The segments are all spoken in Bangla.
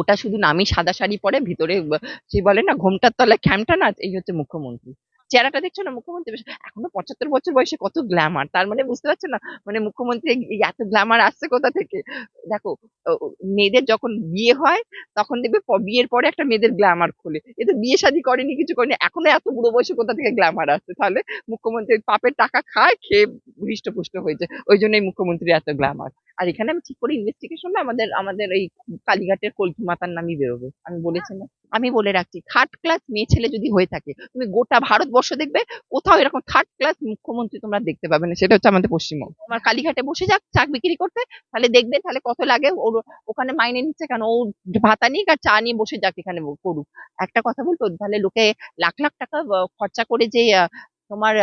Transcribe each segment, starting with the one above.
ওটা শুধু নামই সাদা শাড়ি পরে ভিতরে সে বলে না, ঘোমটার তলায় খ্যামটা নাচ এই হচ্ছে মুখ্যমন্ত্রী। চেহারাটা দেখছ না মুখ্যমন্ত্রী? এখনও পঁচাত্তর বছর বয়সে কত গ্ল্যামার তার মানে বুঝতে পারছ না? মানে মুখ্যমন্ত্রী এত গ্ল্যামার আসছে কোথা থেকে? দেখো মেয়েদের যখন বিয়ে হয়, তখন দেখবে বিয়ের পরে একটা মেয়েদের গ্ল্যামার খোলে। এ তো বিয়ে শাদী করেনি, কিছু করেনি, এখনও এত বুড়ো বয়সে কোথা থেকে গ্ল্যামার আসছে? তাহলে মুখ্যমন্ত্রী পাপের টাকা খায়, খেয়ে হৃষ্টপুষ্ট হয়েছে। ওই জন্যই মুখ্যমন্ত্রী এত গ্ল্যামার আর এখানে আমি ঠিক করে ইনভেস্টিগেশন আমাদের আমাদের এই কালীঘাটের কলকি মাতার নামই বেরোবে। আমি বলেছি না। আমি বলে রাখছি থার্ড ক্লাস মেয়ে ছেলে যদি হয়ে থাকে, তুমি গোটা ভারতবর্ষ দেখবে, কোথাও এরকম থার্ড ক্লাস মুখ্যমন্ত্রী তোমরা দেখতে পাবে না। সেটা হচ্ছে আমাদের পশ্চিমবঙ্গ। তোমার কালীঘাটে বসে যাক চাক বিক্রি করতে, তাহলে দেখবে, তাহলে কত লাগে, ওর ওখানে মাইনে নিচ্ছে কেন? ও ভাতা নিক আর চা নিয়ে বসে যাক এখানে করুক। একটা কথা বলতো, তাহলে লোকে লাখ লাখ টাকা খরচা করে যে তোমার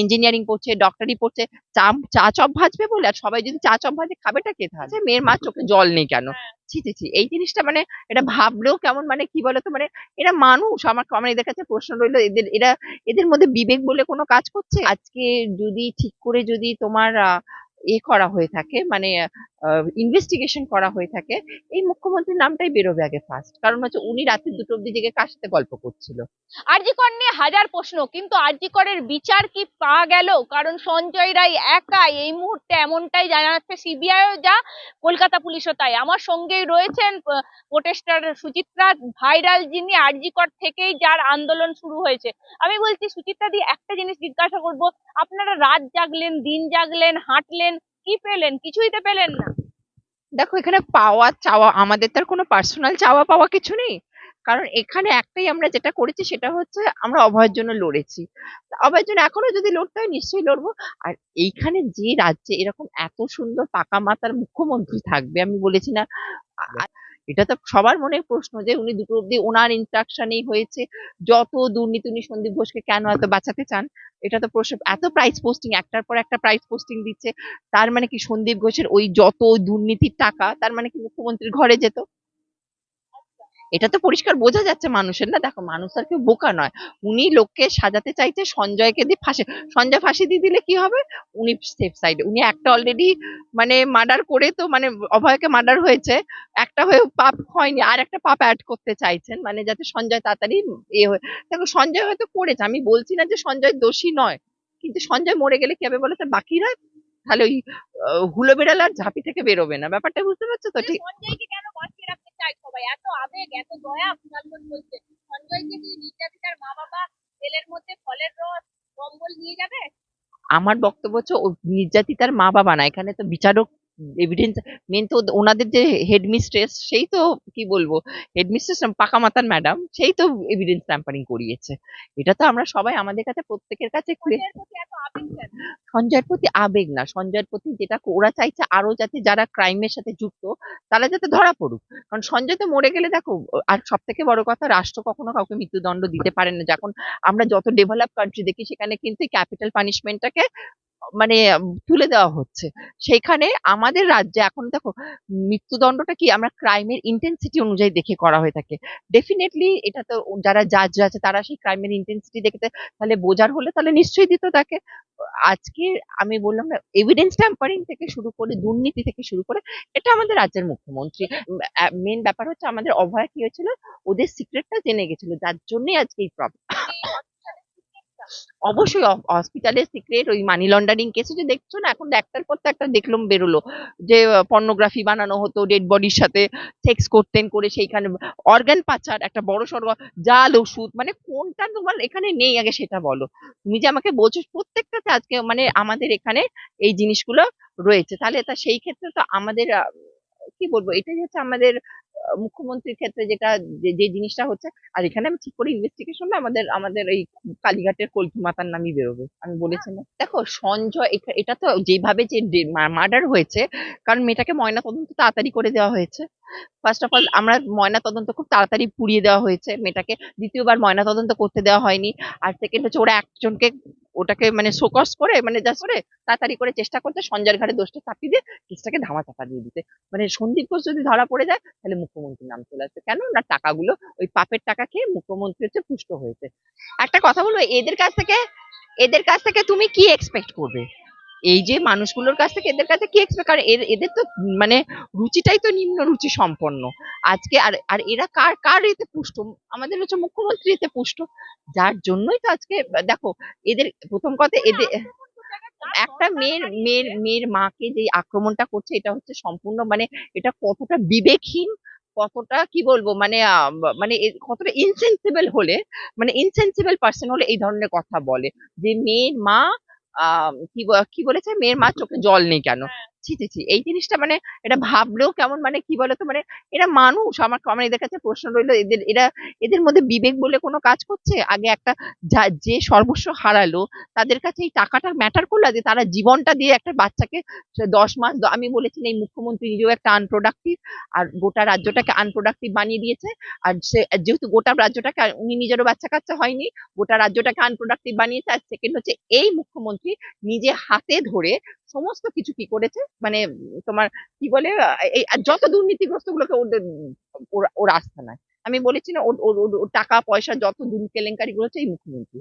ইঞ্জিনিয়ারিং পড়ছে ডক্টরি পড়ছে চা চা চপ ভাজবে বলে আর সবাই যদি চা চপ ভাজে খাবেটা কে থাকে মেয়ের মা চোখে জল নেই কেন? ছি ছি ছি এই জিনিসটা মানে এটা ভাবলেও কেমন মানে কি বলতো? মানে এরা মানুষ আমার আমার এদের কাছে প্রশ্ন রইল এদের এরা এদের মধ্যে বিবেক বলে কোনো কাজ করছে? আজকে যদি ঠিক করে যদি তোমার আহ, এ করা হয়ে থাকে মানে ইনভেস্টিগেশন করা হয়ে থাকে, এই মুখ্যমন্ত্রীর নামটাই বেরোবে আগে ফার্স্ট কারণ হচ্ছে উনি রাত্রি দুটো অব্দি জেগে কার সাথে গল্প করছিল। আরজিকর নিয়ে হাজার প্রশ্ন, কিন্তু আরজিকরের বিচার কি পাওয়া গেল? কারণ সঞ্জয় রায় একাই এই মুহূর্তে এমনটাই জানা যাচ্ছে সিবিআইও যা, কলকাতা পুলিশও তাই। আমার সঙ্গেই রয়েছেন প্রোটেস্টার সুচিত্রা ভাইরাল যিনি, আরজিকর থেকেই যার আন্দোলন শুরু হয়েছে। আমি বলছি, সুচিত্রা দি, একটা জিনিস জিজ্ঞাসা করব, আপনারা রাত জাগলেন, দিন জাগলেন, হাঁটলেন কি পেলেন? কিছুই তো পেলেন না। দেখো, এখানে পাওয়া, চাওয়া, আমাদের তার কোনো পার্সোনাল চাওয়া পাওয়া কিছু নেই। কারণ এখানে একটাই আমরা যেটা করেছি, সেটা হচ্ছে আমরা অভয়ের জন্য লড়েছি। অভয়ের জন্য এখনও যদি লড়তে হয়, নিশ্চয়ই লড়বো। আর এইখানে যে রাজ্যে এরকম এত সুন্দর পাকা মাতার মুখ্যমন্ত্রী থাকবে, আমি বলেছি না। এটা তো সবার মনে প্রশ্ন যে উনি দুটো অব্দি ওনার ইনস্ট্রাকশনেই হয়েছে। যত দুর্নীতি উনি সন্দীপ ঘোষকে কেন এত বাঁচাতে চান, এটা তো প্রশ্ন। এত প্রাইস পোস্টিং একটার পর একটা প্রাইস পোস্টিং দিচ্ছে, তার মানে কি সন্দীপ ঘোষের ওই যত দুর্নীতির টাকা, তার মানে কি মুখ্যমন্ত্রীর ঘরে যেত? এটা তো পরিষ্কার বোঝা যাচ্ছে মানুষের। না দেখো মানুষ আর কেউ বোকা নয়। উনি লোককে সাজাতে চাইছে সঞ্জয়কে দিয়ে ফাঁসি। সঞ্জয় ফাঁসি দিয়ে দিলে কি হবে? উনি সেফ সাইডে উনি একটা অলরেডি মানে মার্ডার করে তো মানে অভয়কে মার্ডার হয়েছে। একটা হয়ে পাপ হয়নি। আর একটা পাপ অ্যাড করতে চাইছেন মানে যাতে সঞ্জয় তাড়াতাড়ি এ হয়ে দেখো সঞ্জয় হয়তো করেছে। আমি বলছি না যে সঞ্জয় দোষী নয়। কিন্তু সঞ্জয় মরে গেলে কি হবে বলো তো? বাকিরা তাহলে ওই হুলো বেড়াল আর ঝাঁপি থেকে বেরোবে না। ব্যাপারটা বুঝতে পারছ তো? ঠিক চাই সবাই এত আবেগ এত দয়া প্রধানমন্ত্রী বলছে সঞ্জয়কে কি নির্যাতিতার মা বাবা তেলের মধ্যে ফলের রস কম্বল নিয়ে যাবে? আমার বক্তব্য হচ্ছে নির্যাতিতার মা বাবা না এখানে তো বিচারক এভিডেন্স মেন তো ওনাদের যে হেডমিস্ট্রেস সেই তো কি বলব? হেডমিস্ট্রেস পাকা মাতার ম্যাডাম সেই তো এভিডেন্স ট্যাম্পারিং করিয়েছে। এটা তো আমরা সবাই আমাদের কাছে প্রত্যেকের কাছে সঞ্জয়ের প্রতি আবেগ না, সঞ্জয়ের প্রতি যেটা ওরা চাইছে আরও যাতে যারা ক্রাইমের সাথে যুক্ত, তারা যাতে ধরা পড়ুক। কারণ সঞ্জয় তো মরে গেলে দেখো, আর সব থেকে বড় কথা রাষ্ট্র কখনো কাউকে মৃত্যুদণ্ড দিতে পারে না। যখন আমরা যত ডেভেলপ কান্ট্রি দেখি, সেখানে কিন্তু ক্যাপিটাল পানিশমেন্টটাকে মানে তুলে দেওয়া হচ্ছে। সেখানে আমাদের রাজ্যে এখন দেখো, মৃত্যুদণ্ডটা কি আমরা ক্রাইমের ইন্টেন্সিটি অনুযায়ী দেখে করা হয়ে থাকে। ডেফিনেটলি এটা তো যারা জাজ আছে তারা সেই ক্রাইমের ইন্টেন্সিটি দেখতে তাহলে বোঝার হলে তাহলে নিশ্চয়ই দিত তাকে। আজকে আমি বললাম না এভিডেন্স ট্যাম্পারিং থেকে শুরু করে, দুর্নীতি থেকে শুরু করে, এটা আমাদের রাজ্যের মুখ্যমন্ত্রী। মেন ব্যাপার হচ্ছে আমাদের অভয় কি হয়েছিল? ওদের সিক্রেটটা জেনে গেছিল, যার জন্যই আজকে এই প্রবলেম অবশ্যই হসপিটালের সিক্রেট ওই মানি লন্ডারিং কেসে যে দেখছ না, এখন একটার পর তো একটা দেখলাম বেরোলো। যে পর্নোগ্রাফি বানানো হতো ডেড বডির সাথে সেক্স করতেন করে সেইখানে অর্গান পাচার, একটা বড় সড় জাল, ওষুধ মানে কোনটা তোমার এখানে নেই আগে সেটা বলো। তুমি যে আমাকে বলছো প্রত্যেকটাতে আজকে মানে আমাদের এখানে এই জিনিসগুলো রয়েছে। তাহলে তা সেই ক্ষেত্রে তো আমাদের কি বলব? এটাই হচ্ছে আমাদের মুখ্যমন্ত্রীর ক্ষেত্রে যেটা, যে জিনিসটা হচ্ছে, আর এখানে আমি ঠিক করে ইনভেস্টিগেশন আমাদের আমাদের এই কালীঘাটের কলকি মাতার নামই বেরোবে, আমি বলেছি না। দেখো, সঞ্জয়, এটা তো যেভাবে যে মার্ডার হয়েছে, কারণ মেয়েটাকে ময়না তদন্ত তাড়াতাড়ি করে দেওয়া হয়েছে। ফার্স্ট অফ অল আমরা ময়না তদন্ত খুব তাড়াতাড়ি পুড়িয়ে দেওয়া হয়েছে মেয়েটাকে। দ্বিতীয়বার ময়না তদন্ত করতে দেওয়া হয়নি। আর সেকেন্ড হচ্ছে, ওরা একজনকে ওটাকে মানে শোকস করে মানে যা করে তাড়াতাড়ি করে চেষ্টা করতে, সঞ্জয়ের ঘাড়ে দোষটা চাপিয়ে দিয়ে কেসটাকে ধামা চাপা দিয়ে দিতে। মানে সন্দীপ ঘোষ যদি ধরা পড়ে যায়, তাহলে মুখ্যমন্ত্রীর নাম চলে আসবে। কেন? না, টাকাগুলো, ওই পাপের টাকা খেয়ে মুখ্যমন্ত্রী হচ্ছে পুষ্ট হয়েছে। একটা কথা বলব, এদের কাছ থেকে, এদের কাছ থেকে তুমি কি এক্সপেক্ট করবে? এই যে মানুষগুলোর কাছ থেকে এদের কাছে কি এক্সপেক্ট কারণ এদের তো মানে রুচিটাই তো নিম্ন রুচি সম্পন্ন। আজকে আর আর এরা কার কার এতে পুষ্ট? আমাদের হচ্ছে মুখ্যমন্ত্রী এতে পুষ্ট। যার জন্যই তো আজকে দেখো এদের প্রথম কথা এদের একটা মেয়ের মেয়ের মেয়ের মাকে যে আক্রমণটা করছে এটা হচ্ছে সম্পূর্ণ মানে এটা কতটা বিবেকহীন কতটা কি বলব? মানে মানে কতটা ইনসেন্সিবল হলে মানে ইনসেন্সিবল পার্সন হলে এই ধরনের কথা বলে। যে মেয়ের মা কি কি বলেছে? মেয়ের মা চোখে জল নেই কেন? ছি ছি ছি। এই জিনিসটা মানে এটা ভাবলেও কেমন মানে কি বলতো? মানে এরা মানুষ। আমার আমার এদের কাছে প্রশ্ন রইল, এদের, এরা, এদের মধ্যে বিবেক বলে কোনো কাজ করছে? আগে একটা যা- সর্বস্ব হারালো, তাদের কাছে এই টাকাটা ম্যাটার করল? যে তারা জীবনটা দিয়ে একটা বাচ্চাকে দশ মাস আমি বলেছি এই মুখ্যমন্ত্রী নিজেও একটা আনপ্রোডাক্টিভ আর গোটা রাজ্যটাকে আনপ্রোডাক্টিভ বানিয়ে দিয়েছে। আর সে যেহেতু গোটা রাজ্যটাকে উনি নিজেরও বাচ্চা কাচ্চা হয়নি, গোটা রাজ্যটাকে আনপ্রোডাক্টিভ বানিয়েছে। আর সেকেন্ড হচ্ছে, এই মুখ্যমন্ত্রী নিজে হাতে ধরে সমস্ত কিছু কি করেছে? মানে তোমার কি বলে এই যত দুর্নীতিগ্রস্ত গুলোকে ওর- আস্থা নাই আমি বলেছি না, ওর টাকা, পয়সা, যত দুর্নীতি কেলেঙ্কারি গুলো হচ্ছে, এই মুখ্যমন্ত্রী।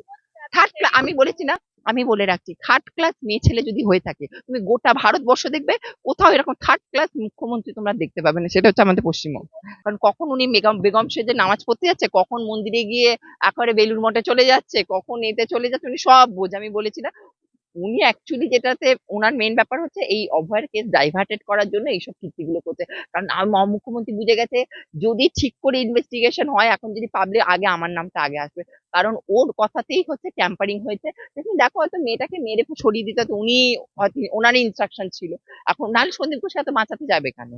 থার্ড ক্লাস আমি বলেছি না, আমি বলে রাখছি থার্ড ক্লাস মেয়ে ছেলে যদি হয়ে থাকে, তুমি গোটা ভারতবর্ষ দেখবে, কোথাও এরকম থার্ড ক্লাস মুখ্যমন্ত্রী তোমরা দেখতে পাবে না, সেটা হচ্ছে আমাদের পশ্চিমবঙ্গ। কারণ কখন উনি বেগম বেগম সেজে নামাজ পড়তে যাচ্ছে, কখন মন্দিরে গিয়ে একেবারে বেলুর মঠে চলে যাচ্ছে, কখন এতে চলে যাচ্ছে, উনি সব বোঝ। আমি বলেছি না উনি অ্যাকচুয়ালি যেটাতে ওনার মেন ব্যাপার হচ্ছে এই অভয়ের কেস ডাইভার্টেড করার জন্য এইসব কীর্তিগুলো করতে। কারণ মুখ্যমন্ত্রী বুঝে গেছে যদি ঠিক করে ইনভেস্টিগেশন হয় এখন যদি পাবলিক আগে আমার নামটা আগে আসবে। কারণ ওর কথাতেই হচ্ছে ট্যাম্পারিং হয়েছে। দেখুন দেখো হয়তো মেয়েটাকে মেরে ছড়িয়ে দিতে উনি হয়তো ওনারই ইনস্ট্রাকশন ছিল। এখন নাহলে সন্দীপ ঘোষ এত বাঁচাতে যাবে কেন?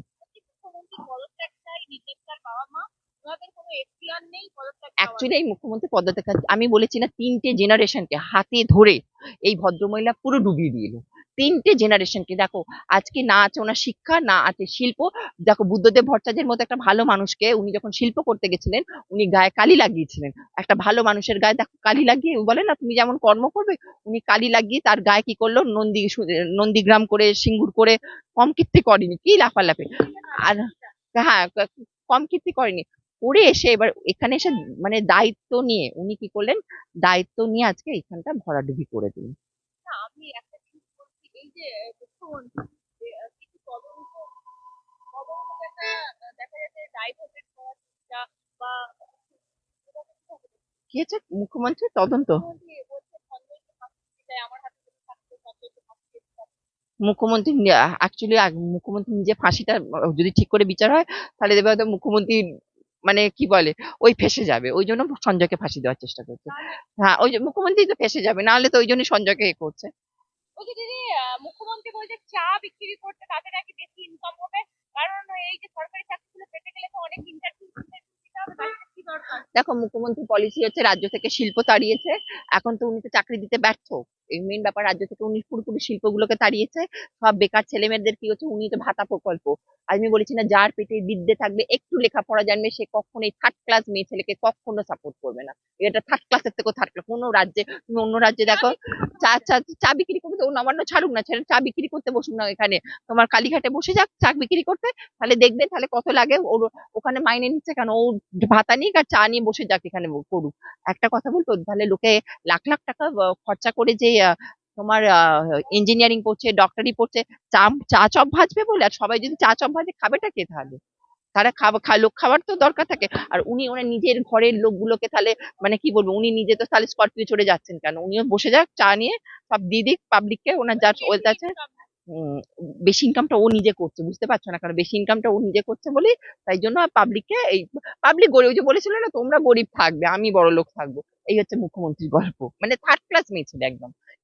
অ্যাকচুয়ালি এই মুখ্যমন্ত্রী পদত্যাগ আমি বলেছি না তিনটে জেনারেশনকে হাতে ধরে এই ভদ্রমহিলা পুরো ডুবিয়ে দিল তিনটে জেনারেশনকে দেখো, আজকে না আছে ওনার শিক্ষা, না আছে শিল্প। দেখো বুদ্ধদেব ভট্টাচার্যের মতো একটা ভালো মানুষকে উনি যখন শিল্প করতে গেছিলেন, উনি গায়ে কালি লাগিয়েছিলেন। একটা ভালো মানুষের গায়ে দেখো কালি লাগিয়ে বলে, না, তুমি যেমন কর্ম করবে, উনি কালি লাগিয়ে তার গায়ে কি করল? নন্দী নন্দীগ্রাম করে, সিঙ্গুর করে, কম কীর্তি করেনি, কি লাফালাফি? আর হ্যাঁ কম কীর্তি করেনি। করে এসে এবার এখানে এসে মানে দায়িত্ব নিয়ে উনি কি করলেন? দায়িত্ব নিয়ে আজকে এখানটা ভরাডুবি করে দিলেন। আমি একটা এই যে কি হচ্ছে? মুখ্যমন্ত্রী তদন্ত। মুখ্যমন্ত্রী অ্যাকচুয়ালি মুখ্যমন্ত্রী নিজে ফাঁসিটা যদি ঠিক করে বিচার হয় তাহলে দেবে হয়তো মুখ্যমন্ত্রী মানে কি বলে ওই ফেসে যাবে। ওই জন্য সঞ্জয়কে ফাঁসি দেওয়ার চেষ্টা করছে। হ্যাঁ ওই মুখ্যমন্ত্রী তো ফেসে যাবে নাহলে তো ওই জন্য সঞ্জয়কে এ করছে। মুখ্যমন্ত্রী বলছে চা বিক্রি করতে তাদের নাকি বেশি ইনকাম হবে। কারণ এই যে সরকারি চাকরিগুলো পেতে গেলে তো অনেক ইন্টারভিউ দেখো মুখ্যমন্ত্রী পলিসি হচ্ছে রাজ্য থেকে শিল্প তাড়িয়েছে। এখন তো উনি তো চাকরি দিতে ব্যর্থ। মেন ব্যাপার রাজ্য থেকে উনি পুরোপুরি শিল্পগুলোকে তাড়িয়েছে। সব বেকার ছেলে মেয়েদের কি হচ্ছে, উনি তো ভাতা প্রকল্প। আমি বলেছি না, যার পেটে বিদ্যে থাকবে, একটু লেখাপড়া জানবে, সে কখনোই থার্ড ক্লাস মেয়ে ছেলেকে কখনো সাপোর্ট করবে না। এটা থার্ড ক্লাসের থেকেও থার্ড ক্লাস কোনো রাজ্যে, তুমি অন্য রাজ্যে দেখো, চা চা চা বিক্রি করবে তো নবান্ন ছাড়ুক না, ছেলে চা বিক্রি করতে বসুক না এখানে। তোমার কালীঘাটে বসে যাক, চা বিক্রি করতে, তাহলে দেখবে, তাহলে কত লাগে। ওর ওখানে মাইনে নিচ্ছে কেন? ও ভাতা নিক আর চা নিয়ে বসে যাক এখানে করুক। একটা কথা বলতো, তাহলে লোকে লাখ লাখ টাকা খরচা করে যে তোমার ইঞ্জিনিয়ারিং পড়ছে ডক্টরি পড়ছে চা চা চপ ভাজবে বলে? আর সবাই যদি চা চপ ভাজে, খাবেটা কে তাহলে? তারা খাবার খা- লোক খাবার তো দরকার থাকে। আর উনি ওনার নিজের ঘরের লোকগুলোকে তাহলে মানে কি বলব, উনি নিজে তো তাহলে স্করপিও চড়ে যাচ্ছেন কেন? উনিও বসে যাক, চা নিয়ে সব দিদি পাবলিককে ওনার যার ওয়েলথ আছে। বেশি ইনকামটা ও নিজে করছে, বুঝতে পারছ না? কারণ বেশি ইনকামটা ও নিজে করছে বলেই তাই জন্য পাবলিককে এই পাবলিক গরিব যে বলেছিল না, তোমরা গরিব থাকবে, আমি বড় লোক থাকব। এই হচ্ছে মুখ্যমন্ত্রীর গল্প। মানে থার্ড ক্লাস মেয়ে ছিল একদম।